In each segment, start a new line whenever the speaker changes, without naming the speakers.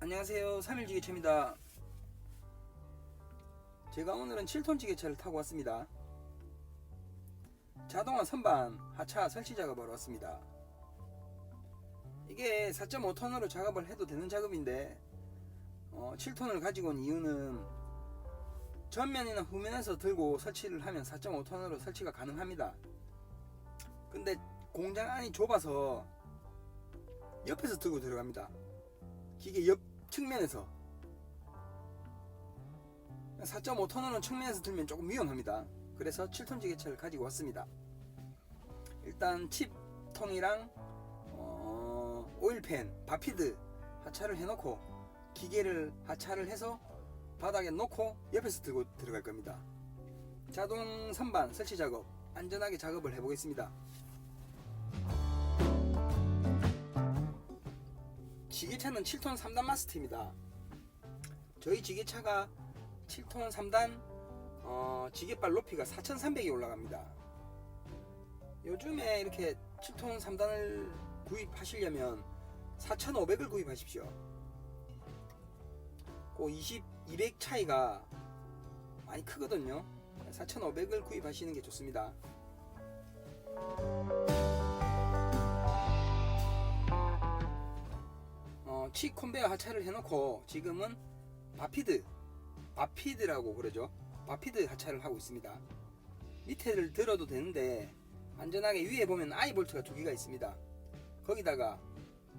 안녕하세요. 3일 지게차입니다. 제가 오늘은 7톤 지게차를 타고 왔습니다. 자동화 선반 하차 설치 작업하러 왔습니다. 이게 4.5톤으로 작업을 해도 되는 작업인데 어, 7톤을 가지고 온 이유는 전면이나 후면에서 들고 설치를 하면 4.5톤으로 설치가 가능합니다 근데 공장 안이 좁아서 옆에서 들고 들어갑니다 기계 옆 측면에서 4.5톤으로 측면에서 들면 조금 위험합니다. 그래서 7톤 지게차를 가지고 왔습니다. 일단 칩통이랑 어, 오일팬, 바피드 하차를 해놓고 기계를 하차를 해서 바닥에 놓고 옆에서 들고 들어갈 겁니다. 자동 선반 설치 작업 안전하게 작업을 해보겠습니다. 지게차는 7톤 3단 마스터입니다. 저희 지게차가 7톤 3단 어, 지게발 높이가 4,300이 올라갑니다. 요즘에 이렇게 7톤 3단을 구입하시려면 4,500을 구입하십시오. 그 20, 200 차이가 많이 크거든요. 4,500을 구입하시는 게 좋습니다. 어, 치 컨베어 하차를 해놓고 지금은 바피드 바피드라고 그러죠 바피드 하차를 하고 있습니다 밑에를 들어도 되는데 안전하게 위에 보면 아이 볼트가 두 개가 있습니다 거기다가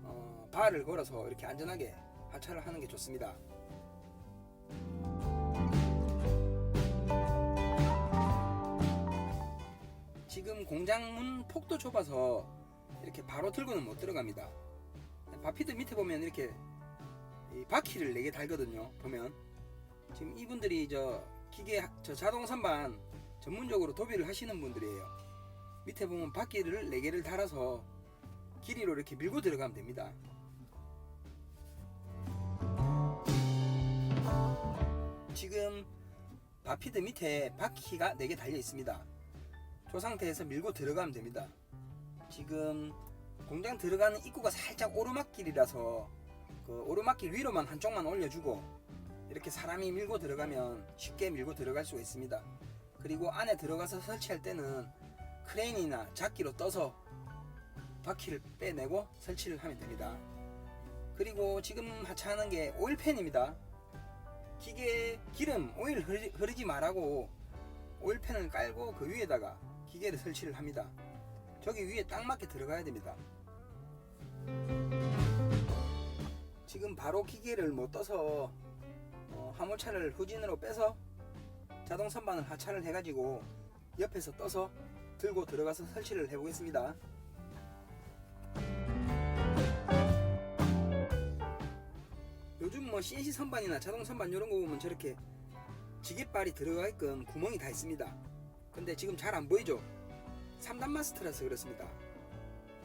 어, 바를 걸어서 이렇게 안전하게 하차를 하는 게 좋습니다 지금 공장 문 폭도 좁아서 이렇게 바로 들고는 못 들어갑니다 바피드 밑에 보면 이렇게 이 바퀴를 4개 달거든요. 보면 지금 이분들이 저 기계 저 자동 선반 전문적으로 도비를 하시는 분들이에요. 밑에 보면 바퀴를 4개를 달아서 길이로 이렇게 밀고 들어가면 됩니다. 지금 바피드 밑에 바퀴가 4개 달려 있습니다. 저 상태에서 밀고 들어가면 됩니다. 지금 공장 들어가는 입구가 살짝 오르막길이라서 그 오르막길 위로만 한쪽만 올려주고 이렇게 사람이 밀고 들어가면 쉽게 밀고 들어갈 수가 있습니다. 그리고 안에 들어가서 설치할 때는 크레인이나 작기로 떠서 바퀴를 빼내고 설치를 하면 됩니다. 그리고 지금 하차하는 게 오일팬입니다. 기계에 기름, 오일 흐르지 말라고 오일팬을 깔고 그 위에다가 기계를 설치를 합니다. 저기 위에 딱 맞게 들어가야 됩니다. 지금 바로 기계를 못 떠서 어, 화물차를 후진으로 빼서 자동 선반을 하차를 해가지고 옆에서 떠서 들고 들어가서 설치를 해보겠습니다. 요즘 뭐 CNC 선반이나 자동 선반 이런 거 보면 저렇게 지게발이 들어가게끔 구멍이 다 있습니다. 근데 지금 잘 안 보이죠? 3단 마스터라서 그렇습니다.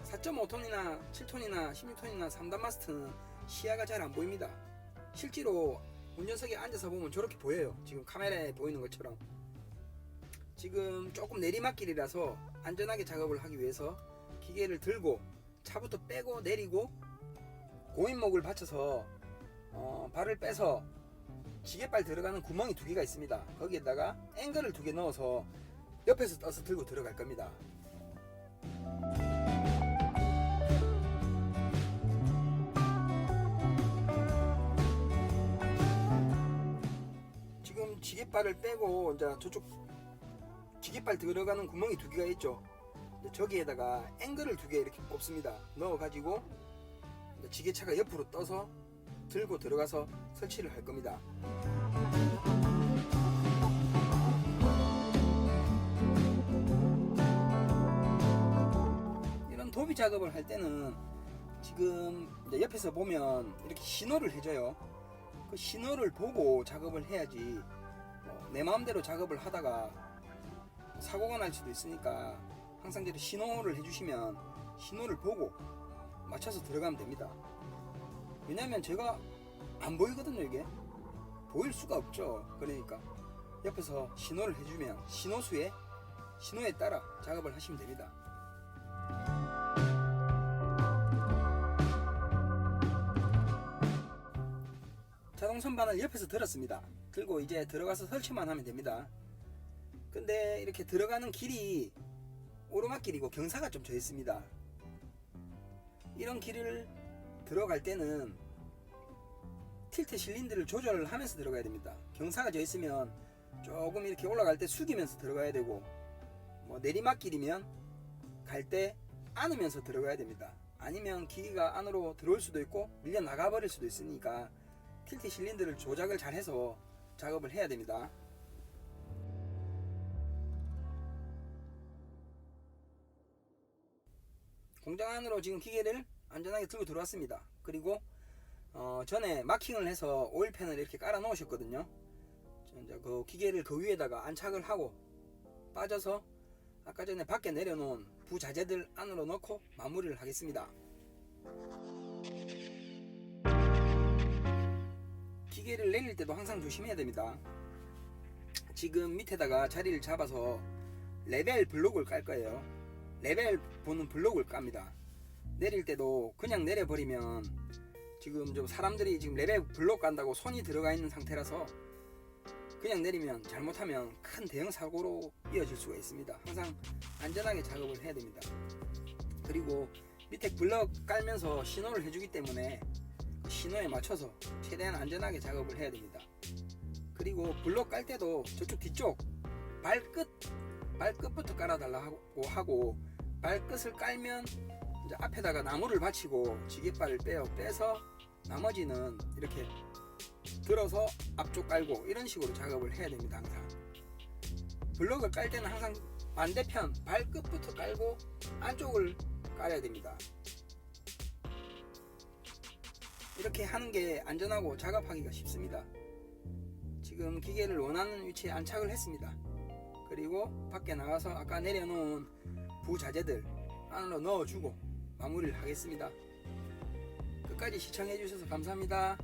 4.5톤이나 7톤이나 16톤이나 3단 마스터는 시야가 잘 안 보입니다. 실제로 운전석에 앉아서 보면 저렇게 보여요. 지금 카메라에 보이는 것처럼. 지금 조금 내리막길이라서 안전하게 작업을 하기 위해서 기계를 들고 차부터 빼고 내리고 고인목을 받쳐서 어, 발을 빼서 지게발 들어가는 구멍이 두 개가 있습니다. 거기에다가 앵글을 두 개 넣어서 옆에서 떠서 들고 들어갈 겁니다. 지금 지게발을 빼고 이제 저쪽 지게발 들어가는 구멍이 두 개가 있죠. 저기에다가 앵글을 두 개 이렇게 꼽습니다. 넣어가지고 지게차가 옆으로 떠서 들고 들어가서 설치를 할 겁니다. 이런 도비 작업을 할 때는 지금 옆에서 보면 이렇게 신호를 해줘요. 그 신호를 보고 작업을 해야지 어, 내 마음대로 작업을 하다가 사고가 날 수도 있으니까 항상 이렇게 신호를 해주시면 신호를 보고 맞춰서 들어가면 됩니다. 왜냐면 제가 안 보이거든요 이게 보일 수가 없죠. 그러니까 옆에서 신호를 해주면 신호수에 신호에 따라 작업을 하시면 됩니다. 자동 선 반을 옆에서 들었습니다. 들고 이제 들어가서 설치만 하면 됩니다. 근데 이렇게 들어가는 길이 오르막길이고 경사가 좀 져 있습니다. 이런 길을 들어갈 때는 틸트 실린더를 조절을 하면서 들어가야 됩니다. 경사가 져 있으면 조금 이렇게 올라갈 때 숙이면서 들어가야 되고 뭐 내리막길이면 갈 때 안으면서 들어가야 됩니다. 아니면 기기가 안으로 들어올 수도 있고 밀려 나가 버릴 수도 있으니까 틸트 실린더를 조작을 잘 해서 작업을 해야 됩니다. 공장 안으로 지금 기계를 안전하게 들고 들어왔습니다. 그리고 어, 전에 마킹을 해서 오일팬을 이렇게 깔아 놓으셨거든요. 저 이제 그 기계를 그 위에다가 안착을 하고 빠져서 아까 전에 밖에 내려놓은 부자재들 안으로 넣고 마무리를 하겠습니다. 기계를 내릴 때도 항상 조심해야 됩니다. 지금 밑에다가 자리를 잡아서 레벨 블록을 깔 거예요. 레벨 보는 블록을 깝니다. 내릴 때도 그냥 내려버리면 지금 좀 사람들이 지금 레벨 블록 간다고 손이 들어가 있는 상태라서 그냥 내리면 잘못하면 큰 대형 사고로 이어질 수가 있습니다. 항상 안전하게 작업을 해야 됩니다. 그리고 밑에 블럭 깔면서 신호를 해주기 때문에 그 신호에 맞춰서 최대한 안전하게 작업을 해야 됩니다. 그리고 블럭 깔 때도 저쪽 뒤쪽 발끝 발끝부터 깔아달라고 하고 발끝을 깔면 앞에다가 나무를 받치고 지게발을 빼요 빼서 나머지는 이렇게 들어서 앞쪽 깔고 이런 식으로 작업을 해야 됩니다 항상. 블럭을 깔 때는 항상 반대편 발끝부터 깔고 안쪽을 깔아야 됩니다. 이렇게 하는 게 안전하고 작업하기가 쉽습니다. 지금 기계를 원하는 위치에 안착을 했습니다. 그리고 밖에 나가서 아까 내려놓은 부자재들 안으로 넣어주고 마무리를 하겠습니다. 끝까지 시청해 주셔서 감사합니다.